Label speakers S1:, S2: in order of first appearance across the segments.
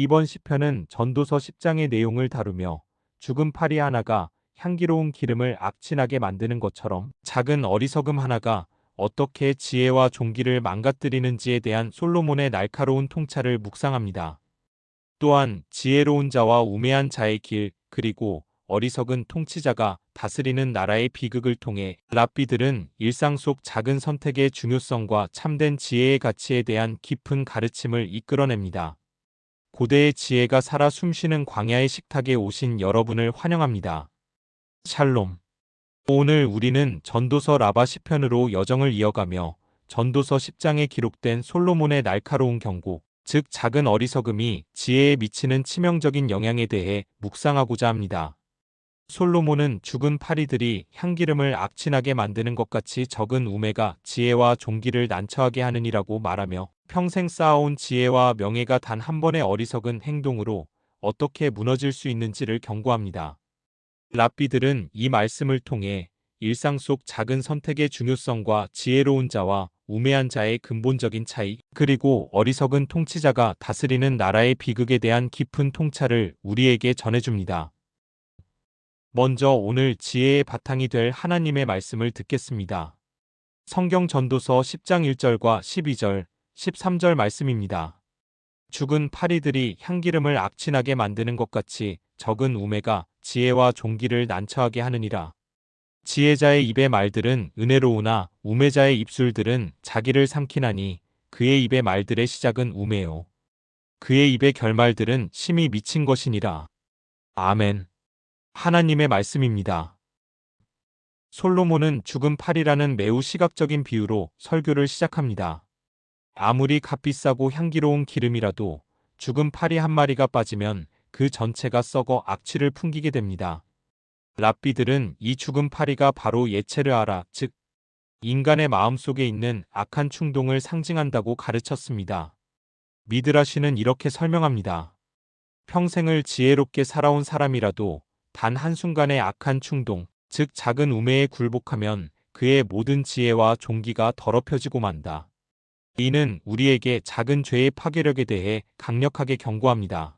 S1: 이번 시편은 전도서 10장의 내용을 다루며 죽은 파리 하나가 향기로운 기름을 악진하게 만드는 것처럼 작은 어리석음 하나가 어떻게 지혜와 종기를 망가뜨리는지에 대한 솔로몬의 날카로운 통찰을 묵상합니다. 또한 지혜로운 자와 우매한 자의 길 그리고 어리석은 통치자가 다스리는 나라의 비극을 통해 랍비들은 일상 속 작은 선택의 중요성과 참된 지혜의 가치에 대한 깊은 가르침을 이끌어냅니다. 고대의 지혜가 살아 숨쉬는 광야의 식탁에 오신 여러분을 환영합니다. 샬롬. 오늘 우리는 전도서 라바 시편으로 여정을 이어가며 전도서 10장에 기록된 솔로몬의 날카로운 경고, 즉 작은 어리석음이 지혜에 미치는 치명적인 영향에 대해 묵상하고자 합니다. 솔로몬은 죽은 파리들이 향기름을 악친하게 만드는 것 같이 적은 우매가 지혜와 종기를 난처하게 하느니라고 말하며 평생 쌓아온 지혜와 명예가 단 한 번의 어리석은 행동으로 어떻게 무너질 수 있는지를 경고합니다. 랍비들은 이 말씀을 통해 일상 속 작은 선택의 중요성과 지혜로운 자와 우매한 자의 근본적인 차이, 그리고 어리석은 통치자가 다스리는 나라의 비극에 대한 깊은 통찰을 우리에게 전해줍니다. 먼저 오늘 지혜의 바탕이 될 하나님의 말씀을 듣겠습니다. 성경 전도서 10장 1절과 12절, 13절 말씀입니다. 죽은 파리들이 향기름을 악친하게 만드는 것 같이 적은 우매가 지혜와 종기를 난처하게 하느니라. 지혜자의 입의 말들은 은혜로우나 우매자의 입술들은 자기를 삼키나니 그의 입의 말들의 시작은 우매요. 그의 입의 결말들은 심히 미친 것이니라. 아멘. 하나님의 말씀입니다. 솔로몬은 죽은 팔이라는 매우 시각적인 비유로 설교를 시작합니다. 아무리 값비싸고 향기로운 기름이라도 죽은 파리 한 마리가 빠지면 그 전체가 썩어 악취를 풍기게 됩니다. 랍비들은 이 죽은 파리가 바로 예체를 알아, 즉 인간의 마음 속에 있는 악한 충동을 상징한다고 가르쳤습니다. 미드라시는 이렇게 설명합니다. 평생을 지혜롭게 살아온 사람이라도 단 한순간의 악한 충동, 즉 작은 우매에 굴복하면 그의 모든 지혜와 종기가 더럽혀지고 만다. 이는 우리에게 작은 죄의 파괴력에 대해 강력하게 경고합니다.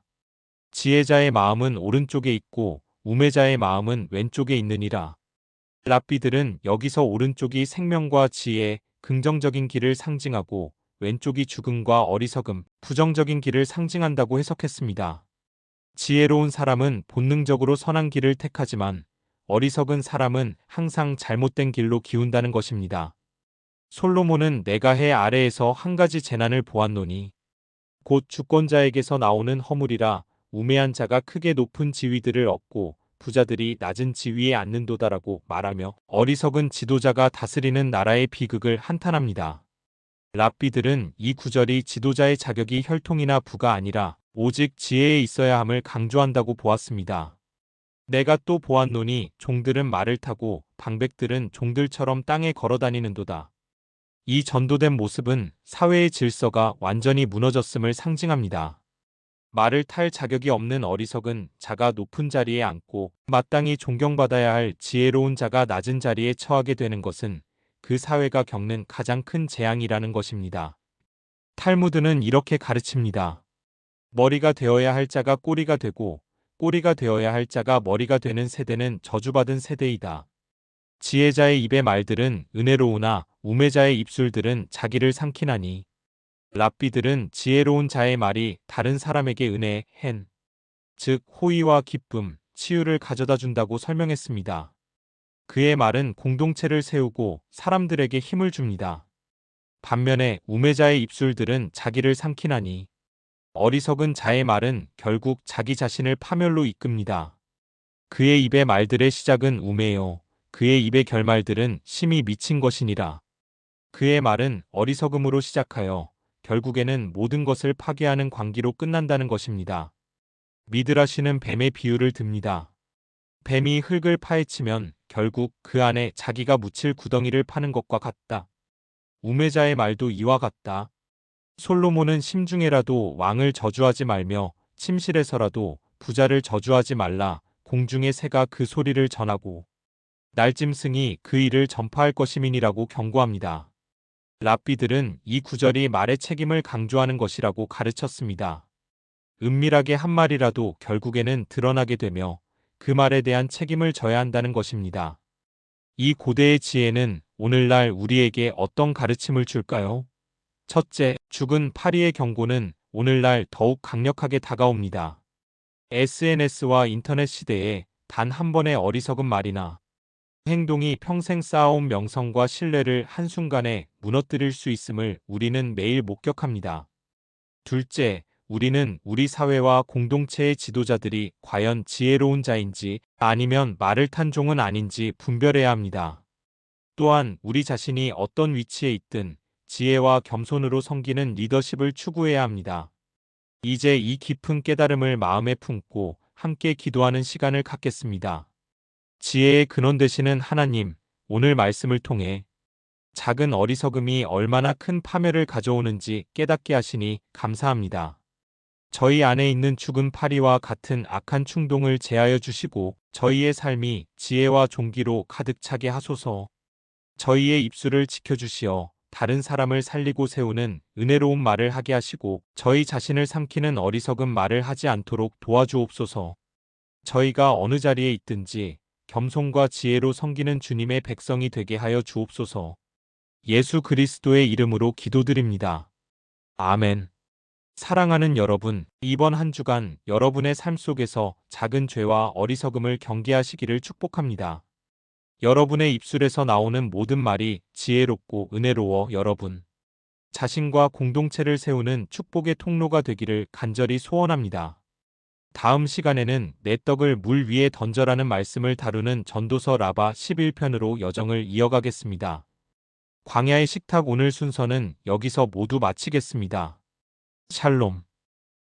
S1: 지혜자의 마음은 오른쪽에 있고 우매자의 마음은 왼쪽에 있느니라. 랍비들은 여기서 오른쪽이 생명과 지혜, 긍정적인 길을 상징하고 왼쪽이 죽음과 어리석음, 부정적인 길을 상징한다고 해석했습니다. 지혜로운 사람은 본능적으로 선한 길을 택하지만 어리석은 사람은 항상 잘못된 길로 기운다는 것입니다. 솔로몬은 내가 해 아래에서 한 가지 재난을 보았노니 곧 주권자에게서 나오는 허물이라 우매한 자가 크게 높은 지위들을 얻고 부자들이 낮은 지위에 앉는도다라고 말하며 어리석은 지도자가 다스리는 나라의 비극을 한탄합니다. 랍비들은 이 구절이 지도자의 자격이 혈통이나 부가 아니라 오직 지혜에 있어야 함을 강조한다고 보았습니다. 내가 또 보았노니 종들은 말을 타고 방백들은 종들처럼 땅에 걸어다니는도다. 이 전도된 모습은 사회의 질서가 완전히 무너졌음을 상징합니다. 말을 탈 자격이 없는 어리석은 자가 높은 자리에 앉고 마땅히 존경받아야 할 지혜로운 자가 낮은 자리에 처하게 되는 것은 그 사회가 겪는 가장 큰 재앙이라는 것입니다. 탈무드는 이렇게 가르칩니다. 머리가 되어야 할 자가 꼬리가 되고 꼬리가 되어야 할 자가 머리가 되는 세대는 저주받은 세대이다. 지혜자의 입의 말들은 은혜로우나 우매자의 입술들은 자기를 삼키나니 랍비들은 지혜로운 자의 말이 다른 사람에게 은혜, 헨, 즉 호의와 기쁨, 치유를 가져다 준다고 설명했습니다. 그의 말은 공동체를 세우고 사람들에게 힘을 줍니다. 반면에 우매자의 입술들은 자기를 삼키나니 어리석은 자의 말은 결국 자기 자신을 파멸로 이끕니다. 그의 입의 말들의 시작은 우매요. 그의 입의 결말들은 심히 미친 것이니라. 그의 말은 어리석음으로 시작하여 결국에는 모든 것을 파괴하는 광기로 끝난다는 것입니다. 미드라시는 뱀의 비유를 듭니다. 뱀이 흙을 파헤치면 결국 그 안에 자기가 묻힐 구덩이를 파는 것과 같다. 우매자의 말도 이와 같다. 솔로몬은 심중에라도 왕을 저주하지 말며 침실에서라도 부자를 저주하지 말라 공중의 새가 그 소리를 전하고 날짐승이 그 일을 전파할 것임이니라고 경고합니다. 랍비들은 이 구절이 말의 책임을 강조하는 것이라고 가르쳤습니다. 은밀하게 한 말이라도 결국에는 드러나게 되며 그 말에 대한 책임을 져야 한다는 것입니다. 이 고대의 지혜는 오늘날 우리에게 어떤 가르침을 줄까요? 첫째, 죽은 파리의 경고는 오늘날 더욱 강력하게 다가옵니다. SNS와 인터넷 시대에 단 한 번의 어리석은 말이나 행동이 평생 쌓아온 명성과 신뢰를 한순간에 무너뜨릴 수 있음을 우리는 매일 목격합니다. 둘째, 우리는 우리 사회와 공동체의 지도자들이 과연 지혜로운 자인지 아니면 말을 탄 종은 아닌지 분별해야 합니다. 또한 우리 자신이 어떤 위치에 있든 지혜와 겸손으로 섬기는 리더십을 추구해야 합니다. 이제 이 깊은 깨달음을 마음에 품고 함께 기도하는 시간을 갖겠습니다. 지혜의 근원 되시는 하나님, 오늘 말씀을 통해 작은 어리석음이 얼마나 큰 파멸을 가져오는지 깨닫게 하시니 감사합니다. 저희 안에 있는 죽은 파리와 같은 악한 충동을 제하여 주시고 저희의 삶이 지혜와 종기로 가득 차게 하소서. 저희의 입술을 지켜주시어 다른 사람을 살리고 세우는 은혜로운 말을 하게 하시고 저희 자신을 삼키는 어리석은 말을 하지 않도록 도와주옵소서. 저희가 어느 자리에 있든지 겸손과 지혜로 섬기는 주님의 백성이 되게 하여 주옵소서. 예수 그리스도의 이름으로 기도드립니다. 아멘. 사랑하는 여러분, 이번 한 주간 여러분의 삶 속에서 작은 죄와 어리석음을 경계하시기를 축복합니다. 여러분의 입술에서 나오는 모든 말이 지혜롭고 은혜로워 여러분. 자신과 공동체를 세우는 축복의 통로가 되기를 간절히 소원합니다. 다음 시간에는 내 떡을 물 위에 던져라는 말씀을 다루는 전도서 라바 11편으로 여정을 이어가겠습니다. 광야의 식탁 오늘 순서는 여기서 모두 마치겠습니다. 샬롬.